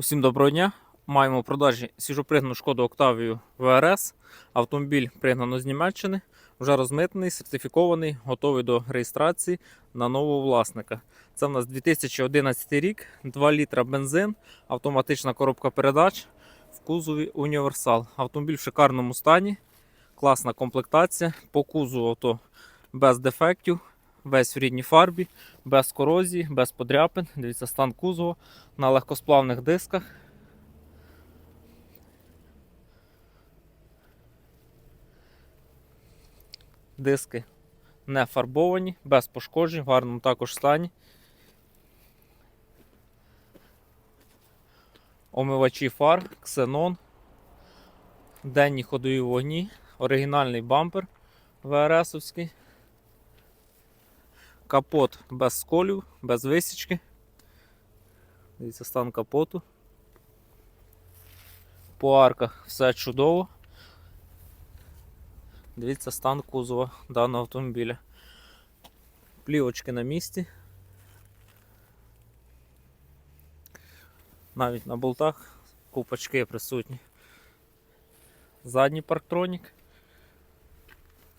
Усім доброго дня. Маємо у продажі свіжопригнану шкоду Октавію ВРС. Автомобіль пригнано з Німеччини, вже розмитнений, сертифікований, готовий до реєстрації на нового власника. Це в нас 2011 рік, 2 літра бензин, автоматична коробка передач в кузові універсал. Автомобіль в шикарному стані, класна комплектація. По кузову авто без дефектів, весь в рідній фарбі, без корозії, без подряпин. Дивіться, стан кузова на легкосплавних дисках. Диски не фарбовані, без пошкоджень, в гарному також стані. Омивачі фар, ксенон, денні ходові вогні, оригінальний бампер ВРСовський. Капот без сколів, без висічки. Дивіться стан капоту. По арках все чудово. Дивіться стан кузова даного автомобіля. Плівочки на місці. Навіть на болтах купочки присутні. Задній парктронік.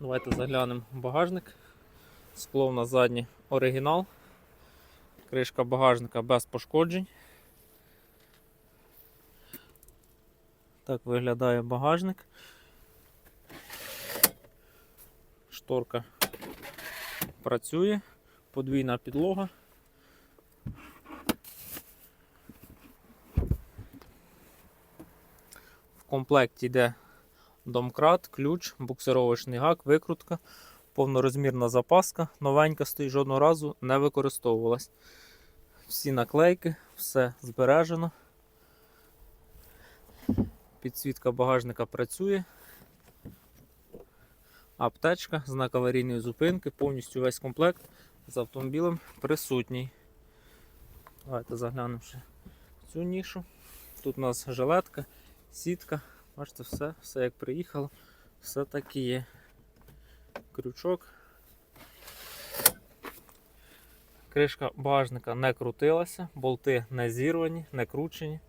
Давайте заглянемо в багажник. Скло на заднє оригінал. Кришка багажника без пошкоджень. Так виглядає багажник. Шторка працює, подвійна підлога. В комплекті йде домкрат, ключ, буксировочний гак, викрутка, повнорозмірна запаска, новенька стоїть, жодного разу не використовувалась. Всі наклейки, все збережено. Підсвітка багажника працює. Аптечка, знак аварійної зупинки, повністю весь комплект з автомобілем присутній. Давайте заглянемо в цю нішу. Тут у нас жилетка, сітка. Бачите, все, все як приїхало, все так і є. Крючок. Кришка багажника не крутилася, болти не зірвані, не кручені.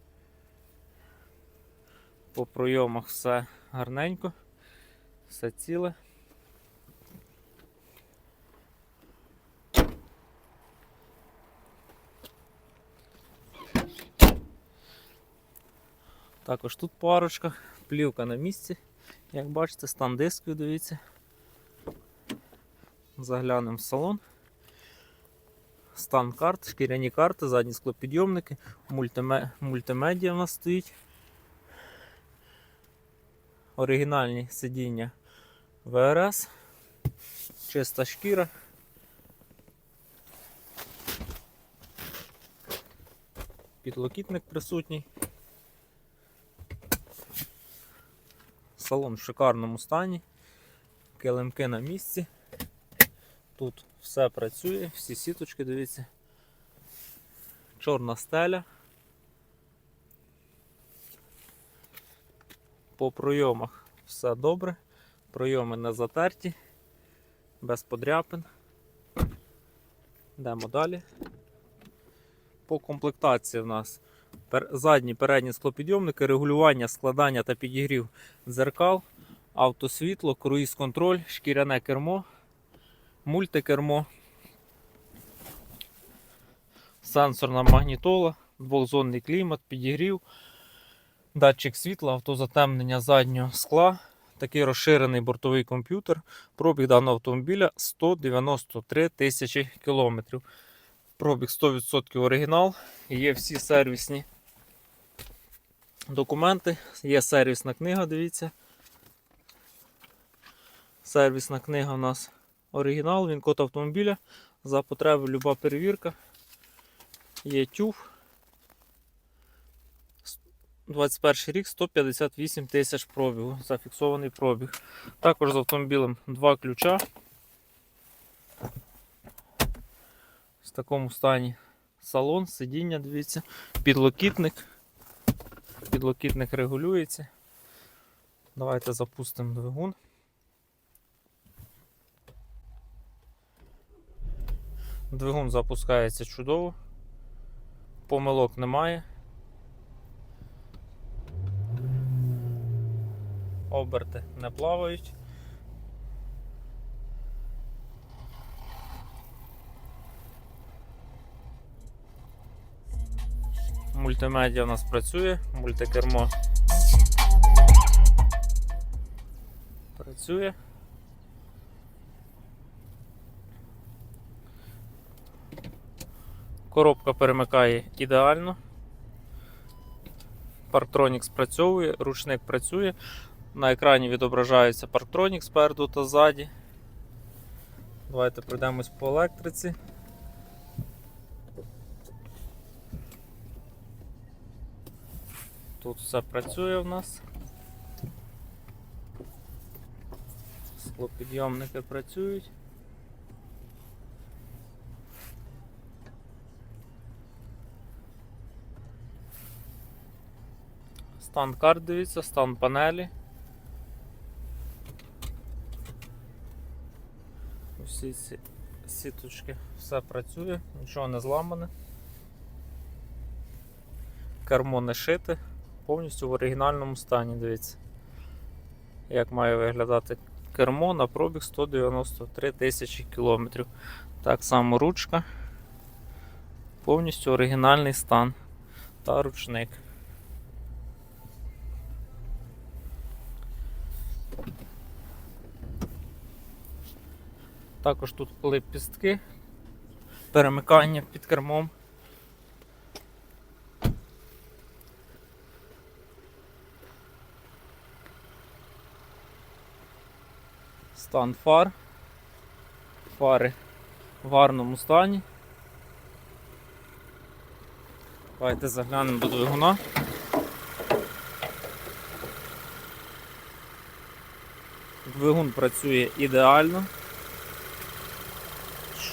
По пройомах все гарненько, все ціле. Також тут парочка, плівка на місці. Як бачите, стан дисків, дивіться. Заглянемо в салон. Стан карт, шкіряні карти, задні склопідйомники, мультиме... мультимедіа в нас стоїть. Оригінальні сидіння ВРС, чиста шкіра. Підлокітник присутній. Салон в шикарному стані, килимки на місці. Тут все працює, всі сіточки, дивіться. Чорна стеля. По пройомах все добре. Пройоми не затерті, без подряпин. Йдемо далі. По комплектації в нас задні передні склопідйомники, регулювання, складання та підігрів дзеркал, автосвітло, круїз-контроль, шкіряне кермо, мультикермо, сенсорна магнітола, двохзонний клімат, підігрів, датчик світла, автозатемнення заднього скла, такий розширений бортовий комп'ютер. Пробіг даного автомобіля 193 тисячі кілометрів. Пробіг 100% оригінал. Є всі сервісні документи, є сервісна книга, дивіться. Сервісна книга у нас оригінал, він код автомобіля. За потреби люба перевірка. Є тюф. 21 рік 158 тисяч пробігу, зафіксований пробіг. Також з автомобілем два ключа. В такому стані салон, сидіння, дивіться, підлокітник. Підлокітник регулюється. Давайте запустимо двигун. Двигун запускається чудово, помилок немає. Оберти не плавають. Мультимедіа у нас працює, мультикермо працює. Коробка перемикає ідеально. Parktronic спрацьовує, ручник працює. На екрані відображається Parktronic спереду та ззаді. Давайте пройдемось по електриці. Тут все працює в нас. Склопідйомники працюють. Стан карт дивіться, стан панелі. Усі ці сіточки, все працює, нічого не зламане. Кермо не шите, повністю в оригінальному стані, дивіться. Як має виглядати кермо на пробіг 193 тисячі кілометрів. Так само ручка. Повністю оригінальний стан та ручник. Також тут липістки, перемикання під кермом. Стан фар. Фари в гарному стані. Давайте заглянемо до двигуна. Двигун працює ідеально.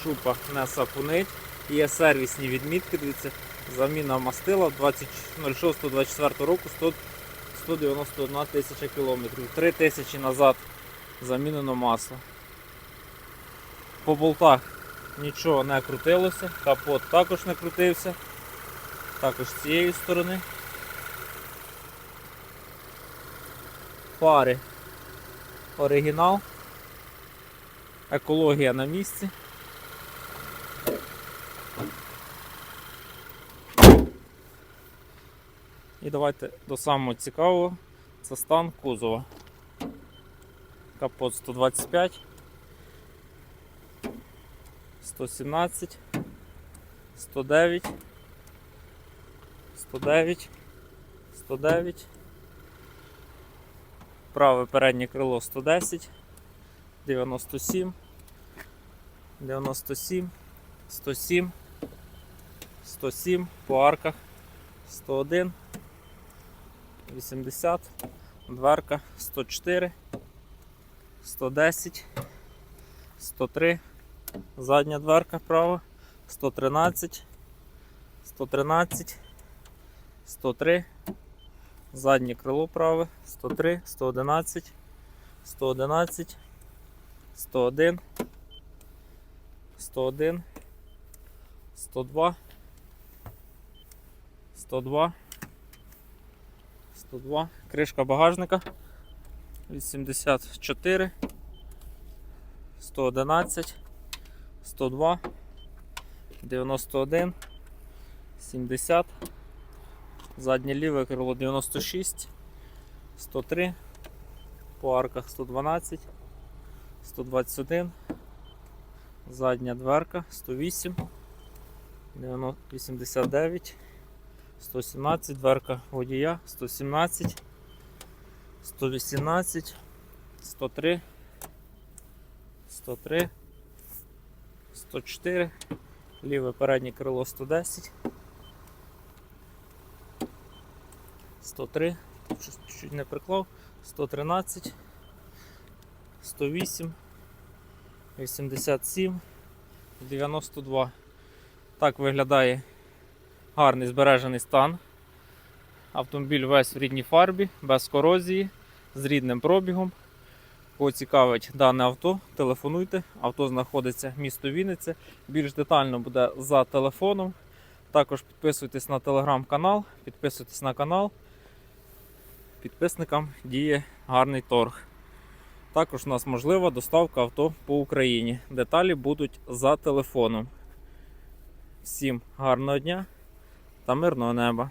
Шупа не сапунить. Є сервісні відмітки, дивіться, заміна мастила 20.06.24 року 100, 191 тисяча кілометрів. 3 тисячі назад замінено масло. По болтах нічого не крутилося, капот також не крутився. Також з цієї сторони. Фари оригінал. Екологія на місці. І давайте до самого цікавого. Це стан кузова. Капот 125, 117, 109, 109, 109. Праве переднє крило 110, 97, 97, 107, 107 по арках, 101, 80, дверка 104, 110, 103, задня дверка права, 113, 113, 103, заднє крило праве, 103, 111, 111, 101, 101, 102, 102, 102, кришка багажника. 84, 111, 102, 91, 70, заднє ліве крило 96, 103, по арках 112, 121, задня дверка 108, 89, 117, дверка водія 117, 118, 103, 103, 104, ліве переднє крило 110, 103, тут щось чуть не приклав, 113, 108, 87, 92. Так виглядає гарний збережений стан. Автомобіль весь в рідній фарбі, без корозії, з рідним пробігом. Кого цікавить дане авто, телефонуйте. Авто знаходиться місто Вінниця. Більш детально буде за телефоном. Також підписуйтесь на телеграм-канал, підписуйтесь на канал. підписникам діє гарний торг. Також у нас можлива доставка авто по Україні. Деталі будуть за телефоном. Всім гарного дня та мирного неба!